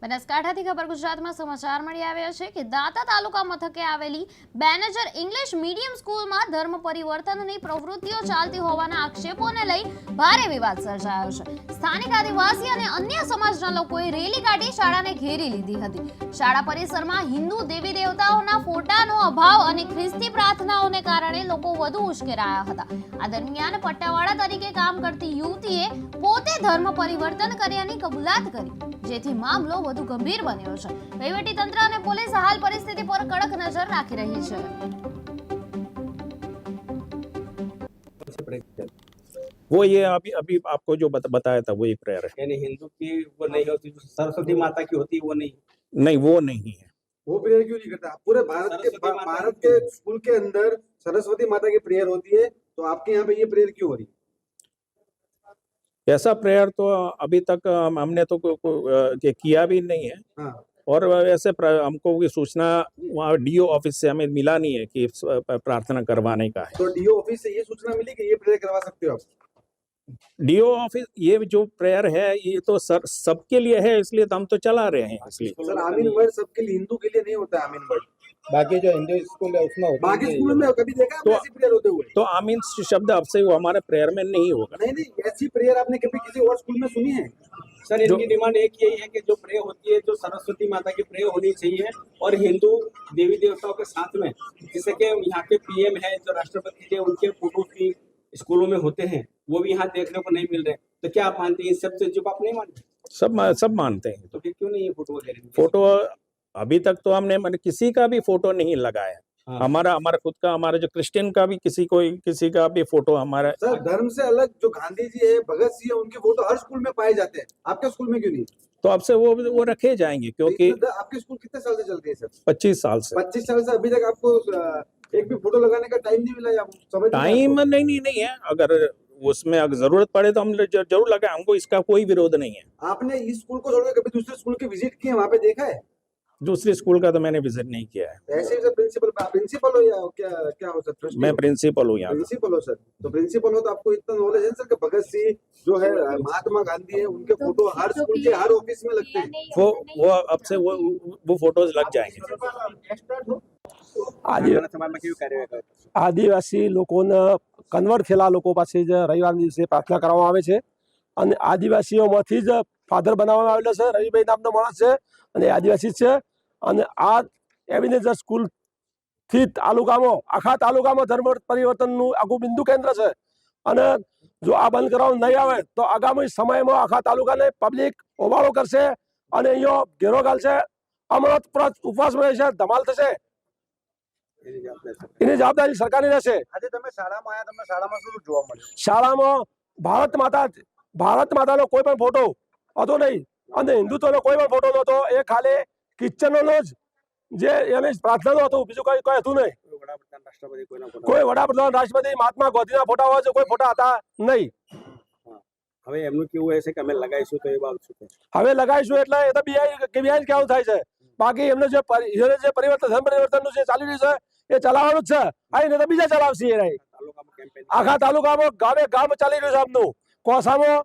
બનાસકાંઠાથી ખબર ગુજરાતમાં સમાચાર મળી આવ્યા છે કે દાતા તાલુકા મથકે આવેલી બેનેજર ઇંગ્લિશ મીડિયમ સ્કૂલમાં ધર્મ પરિવર્તનની પ્રવૃત્તિઓ ચાલતી હોવાના આક્ષેપોને લઈ ભારે વિવાદ સર્જાયો છે. સ્થાનિક આદિવાસી અને અન્ય સમાજના લોકોએ રેલી કાઢી શાળાને ઘેરી લીધી હતી. શાળા પરિસરમાં હિન્દુ દેવી દેવતાઓના ફોટાનો અભાવ અને ખ્રિસ્તી પ્રાર્થનાઓને કારણે લોકો વધુ ઉશ્કેરાયા હતા આ દરમિયાન પટ્ટાવાળા તરીકે કામ કરતી યુવતીએ પોતે ધર્મ પરિવર્તન કર્યાની કબૂલાત કરી જેથી મામલો વધુ ગંભીર બન્યો છે વહીવટી તંત્ર અને પોલીસ હાલ પરિસ્થિતિ પર કડક નજર રાખી રહી છે वो ये अभी अभी आपको जो बत, बताया था वही प्रेयर है यानी हिंदू की वो नहीं होती जो सरस्वती माता की होती है वो नहीं नहीं वो नहीं है वो प्रेयर क्यों नहीं करता? पूरे भारत के भारत के स्कूल के अंदर सरस्वती माता की प्रेयर होती है तो आपके यहाँ पे ये प्रेयर क्यों हो रही? ऐसा प्रेयर तो अभी तक हमने तो को, को, के किया भी नहीं है। हाँ। और वैसे हमको की सूचना वहाँ डीओ ऑफ़िस से हमें मिला नहीं है कि प्रार्थना करवाने का है। तो डीओ ऑफ़िस से ये सूचना मिली कि ये प्रेयर करवा सकते हो आप? डीओ ऑफ़िस ये जो प्रेयर है ये तो सर सबके लिए है इसलिए तो हम तो चला रहे हैं इसलिए। सर आमीन वर्ड सबके लिए हिंदू के लिए नहीं होता है आमीन वर्ड बाकी जो हिंदू स्कूल है उसमें होता बाकी है। स्कूलों में कभी देखा तो- ऐसी प्रेयर होते हुए? तो आमीन शब्द अब से वो हमारे प्रेयर में नहीं होगा। नहीं नहीं ऐसी प्रेयर आपने कभी किसी और स्कूल में सुनी है? सर इनकी डिमांड एक यही है कि जो प्रे होती है जो सरस्वती माता की प्रे होनी चाहिए और हिंदू देवी देवताओं के साथ में जैसे कि यहाँ के पीएम है जो राष्ट्रपति है उनके फ़ोटो भी स्कूलों में होते हैं। वो भी यहाँ देखने को नहीं मिल रहे। तो क्या आप मानते हैं सबसे जो आप नहीं मानते? सब मा- सब मानते हैं। तो फिर क्यों नहीं ये फ़ोटो वगैरह फ़ोटो अभी तक तो हमने मतलब किसी का भी फ़ोटो नहीं लगाया। हाँ। हमारा हमारा खुद का हमारा जो क्रिश्चियन का भी किसी को किसी का भी फ़ोटो हमारा सर धर्म से अलग जो गांधी जी है भगत सिंह है उनके फ़ोटो हर स्कूल में पाए जाते हैं। आपके स्कूल में क्यों नहीं? तो आपसे वो वो रखे जाएँगे क्योंकि इतना- आपके स्कूल कितने साल से चल रही है सर? 25 साल से। पच्चीस साल से अभी तक आपको एक भी फ़ोटो लगाने का टाइम नहीं मिला या टाइम नहीं नहीं नहीं है। अगर उसमें अगर ज़रूरत पड़े तो हम ज़रूर लगाए हमको इसका कोई विरोध नहीं है। आपने इस स्कूल को छोड़कर कभी दूसरे स्कूल की विज़िट की है? वहाँ पे देखा है? दूसरे स्कूल का तो मैंने विज़िट नहीं किया है। ऐसे ही प्रिंसिपल प्रिंसिपल हो या क्या क्या हो सर मैं प्रिंसिपल हूँ यहाँ। प्रिंसिपल हो सर। तो प्रिंसिपल हो तो आपको इतना नॉलेज है सर कि भगत सिंह जो है महात्मा गांधी है उनके फ़ोटो हर स्कूल के हर ऑफ़िस में लगते हैं। वो वो अब से वो वो फ़ोटोज़ लग जाएँगे। આદિવાસી લોકોના કન્વર્ટ થયેલા લોકો પાસે જ રવિવારના દિવસે પ્રાર્થના કરવામાં આવે છે. અને આદિવાસીઓમાંથી જ ફાધર બનાવવામાં આવેલો છે રવિભાઈ નામનો માણસ છે અને આદિવાસી છે. અને આ એવિનેજર સ્કૂલથી તાલુકામાં આખા તાલુકામાં ધર્મ પરિવર્તનનું આખું બિંદુ કેન્દ્ર છે. અને જો આ બંધ કરવામાં નહીં આવે તો આગામી સમયમાં આખા તાલુકાને પબ્લિક હોબાળો કરશે અને અહીંયા ઘેરો ઘાલશે અમૃત ઉપવાસ મળે છે ધમાલ થશે. એની જવાબદારી સરકારની રહેશે. આજે તમે શાળામાં આવ્યા શાળામાં શું જોવા શાળામાં ભારત માતા ભારત માતાનો કોઈ પણ ફોટો હતો નહીં. અને હિન્દુત્વનો કોઈ પણ ફોટો નહોતો. એ ખાલી કિચનનો જ જે એને પ્રાર્થનાનું હતું. બીજું કઈ કઈ હતું નહીં. કોઈ વડાપ્રધાન રાષ્ટ્રપતિ મહાત્મા ગાંધીના ફોટા હોય છે કોઈ ફોટા હતા નહીં. હવે એમનું કેવું હશે કે અમે લગાવીશું તો એ બાબત હવે લગાવીશું એટલે એ તો બીઆઈ કે બીઆઈ કેવું થાય છે. બાકી એમનું જે જે પરિવર્તન પરિવર્તનનું જે ચાલી રહ્યું છે એ ચલાવવાનું જ છે. એને તો બીજા ચલાવશે એ આખા તાલુકામાં ગામે ગામ ચાલી રહ્યું છે આમનું. કોસામાં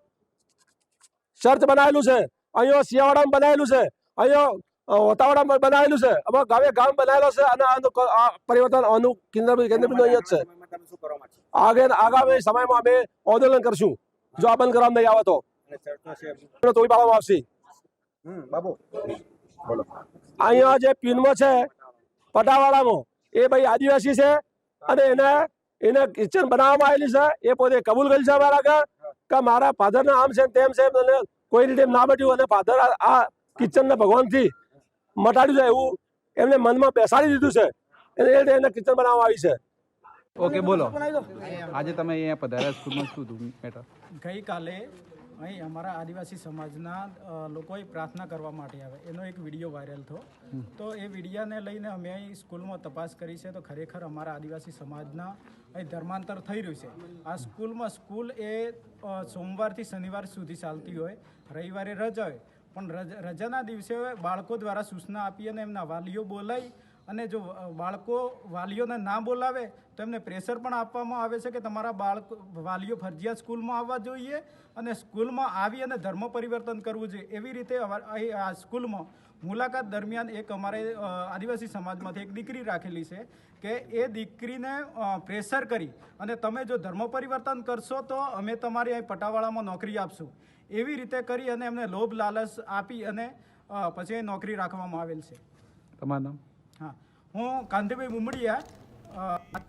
ચર્ચ બનાવેલું છે. અહીંયા શિયાવાડામાં બનાવેલું છે. અહીંયા વતાવાડામાં બનાવેલું છે. આમાં ગામે ગામ બનાવેલો છે અને આનું પરિવર્તન આનું કેન્દ્ર કેન્દ્ર બિંદુ અહીંયા જ છે. સમયમાં તમે શું કરવા માંગશો આગે આગામી સમયમાં અમે આંદોલન કરશું. જો આ બંધ કરવામાં નહીં આવે તો. તોડી પાડવામાં આવશે. બાબુ. અહીંયા જે પીનમાં છે પટાવાડામાં એ ભાઈ આદિવાસી છે. અને એને એને કિચન બનાવવામાં આવેલી છે. એ પોતે કબૂલ કરી છે અમારા આગળ કે મારા ફાધરના આમ છે ને તેમ છે અને કોઈ રીતે ના બટ્યું અને ફાધર આ કિચનને ભગવાનથી મટાડ્યું છે એવું એમને મનમાં બેસાડી દીધું છે. એને એ રીતે એને કિચન બનાવવામાં આવી છે. ઓકે બોલો. આજે તમે અહીંયા પધાર્યા સ્કૂલમાં શું હતું મેટર? ગઈકાલે અહીં અમારા આદિવાસી સમાજના લોકોએ પ્રાર્થના કરવા માટે આવે. એનો એક વીડિયો વાયરલ થયો. તો એ વિડીયાને લઈને અમે અહીં સ્કૂલમાં તપાસ કરી છે. તો ખરેખર અમારા આદિવાસી સમાજના અહીં ધર્માંતર થઈ રહ્યું છે. આ સ્કૂલમાં સ્કૂલ એ સોમવારથી શનિવાર સુધી ચાલતી હોય. રવિવારે રજા હોય. પણ રજ- રજાના દિવસે બાળકો દ્વારા સૂચના આપી અને એમના વાલીઓ બોલાવી અને જો બાળકો વાલીઓને ના બોલાવે તો એમને પ્રેશર પણ આપવામાં આવે છે કે તમારા બાળકો, વાલીઓ ફરજિયાત સ્કૂલમાં આવવા જોઈએ અને સ્કૂલમાં આવી અને ધર્મ પરિવર્તન કરવું જોઈએ. એવી રીતે આ સ્કૂલમાં મુલાકાત દરમિયાન એક અમારે આદિવાસી સમાજમાંથી એક દીકરી રાખેલી છે કે એ દીકરીને પ્રેશર કરી અને તમે જો ધર્મ પરિવર્તન કરશો તો અમે તમારી અહીં પટાવાળામાં નોકરી આપશું. એવી રીતે કરી અને એમને લોભ લાલચ આપી અને પછી નોકરી રાખવામાં આવેલ છે. તમારું નામ? હા કાંતિભાઈ મુમડિયા